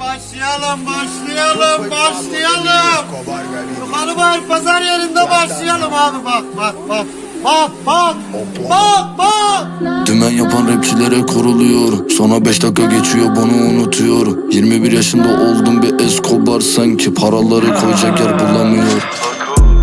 Başlayalım, başlayalım, başlayalım. Yukarı var, pazar yerinde başlayalım abi. Bak, bak, bak. Bak, bak, bak, bak. Dümen yapan rapçilere kuruluyorum Sonra 5 dakika geçiyor bunu unutuyorum 21 yaşında oldum bir Escobar. Sanki paraları koyacak yer bulamıyorum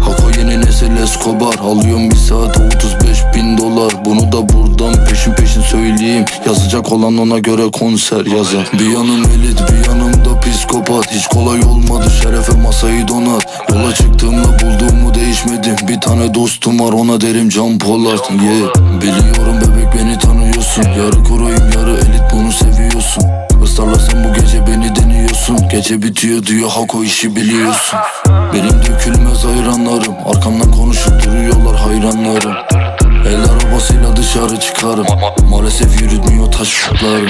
Hako yeni nesil Escobar. Alıyorum bir saate 35 bin dolar. Bunu da buradan peşin söyleyeyim. Yazacak olan ona göre konser yazar. Bir yanım elit bir yanım da psikopat. Hiç kolay olmadı şerefe masayı donat. Yola çıktığımda bulduğumu değişmedim Bir tane dostum var ona derim Can Polat. Yeah. Biliyorum bebek beni tanıyorsun. Yarı kuruyum yarı elit bunu seviyorsun. Israrlarsan bu gece beni deniyorsun. Gece bitiyor diyor Hako işi biliyorsun. Benim dökülmez hayranlarım Arkamdan çıkarım. Maalesef yürütmüyor taşlarım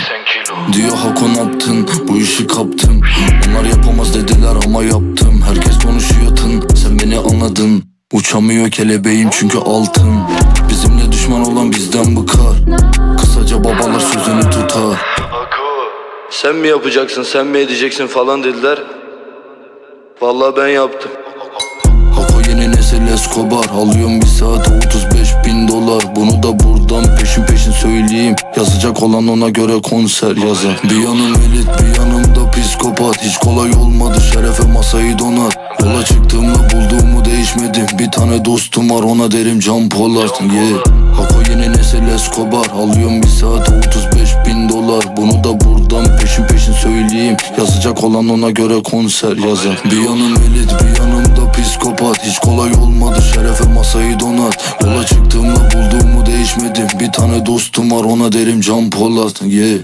Diyor Hako ne yaptın bu işi kaptım Onlar yapamaz dediler ama yaptım. Herkes konuşuyor tın sen beni anladın. Uçamıyor kelebeğim çünkü altın. Bizimle düşman olan bizden bıkar. Kısaca babalar sözünü tutar. Sen mi yapacaksın sen mi edeceksin falan dediler. Vallahi ben yaptım Escobar Alıyorum bir saate 35 bin dolar. Bunu da buradan peşin peşin söyleyeyim. Yazacak olan ona göre konser yazar. Bir yanım elit bir yanım da psikopat. Hiç kolay olmadı şerefe masayı donat Yola çıktığımda bulduğumu değişmedim. Bir tane dostum var ona derim Can Polat. Yeah. Hako yeni nesil Escobar. Alıyorum bir saate 35 bin dolar. Bunu Yazacak olan ona göre konser yazar. Bir yanım elit bir yanım da psikopat. Hiç kolay olmadı şerefe masayı donat. Yola çıktığımda bulduğumu değişmedim. Bir tane dostum var ona derim Can Polat. Yeah.